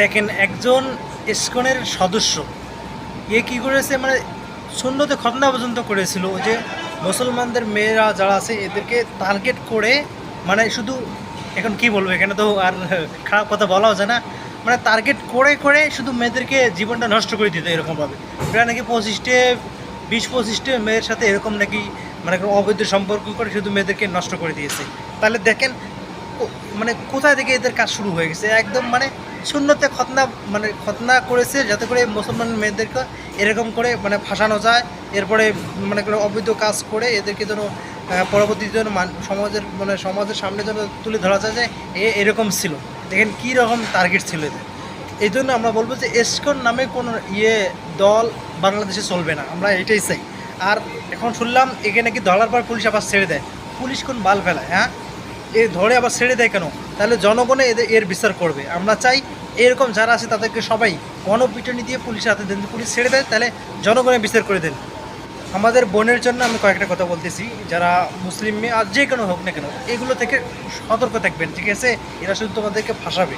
দেখেন একজন ইস্কনের সদস্য, এ কি করেছে মানে শূন্যতে খতনা পর্যন্ত করেছিল যে মুসলমানদের মেয়েরা যারা আছে, এদেরকে টার্গেট করে মানে শুধু এখন কি বলব, এখানে তো আর খারাপ কথা বলাও যায় না মানে টার্গেট করে করে শুধু মেয়েদেরকে জীবনটা নষ্ট করে দিত এরকমভাবে। প্রায় নাকি পঁচিশটে, বিশ পঁচিশটে মেয়ের সাথে এরকম নাকি মানে অবৈধ সম্পর্ক করে শুধু মেয়েদেরকে নষ্ট করে দিয়েছে। তাহলে দেখেন মানে কোথায় থেকে এদের কাজ শুরু হয়ে গেছে? একদম মানে শূন্যতে খতনা মানে খতনা করেছে যাতে করে মুসলমান মেয়েদেরকে এরকম করে মানে ফাঁসানো যায় এরপরে মানে কোনো অবৈধ কাজ করে এদেরকে যেন আহ, পরবর্তী যেন সমাজের মানে সমাজের সামনে যেন তুলে ধরা যায় যে এ এরকম ছিল। দেখেন কী রকম টার্গেট ছিল এদের। এই জন্য আমরা বলব যে এসকন নামে কোনো ইয়ে দল বাংলাদেশে চলবে না। আমরা এটাই চাই। আর এখন শুনলাম এখানে নাকি ধরার পর পুলিশ আবার ছেড়ে দেয়। পুলিশ কোন বাল ফেলায় হ্যাঁ? এ ধরে আবার ছেড়ে দেয় কেন? তাহলে জনগণে এদের এর বিচার করবে। আমরা চাই এরকম যারা আছে তাদেরকে সবাই গণপিটনি দিয়ে পুলিশের হাতে দেন, পুলিশ ছেড়ে দেয়, তাহলে জনগণের বিচার করে দেন। আমাদের বোনের জন্য আমি কয়েকটা কথা বলতেছি, যারা মুসলিম মেয়ে, আর যে কোনো হোক না কেন, এগুলো থেকে সতর্ক থাকবেন, ঠিক আছে? এরা শুধু তোমাদেরকে ফাঁসাবে।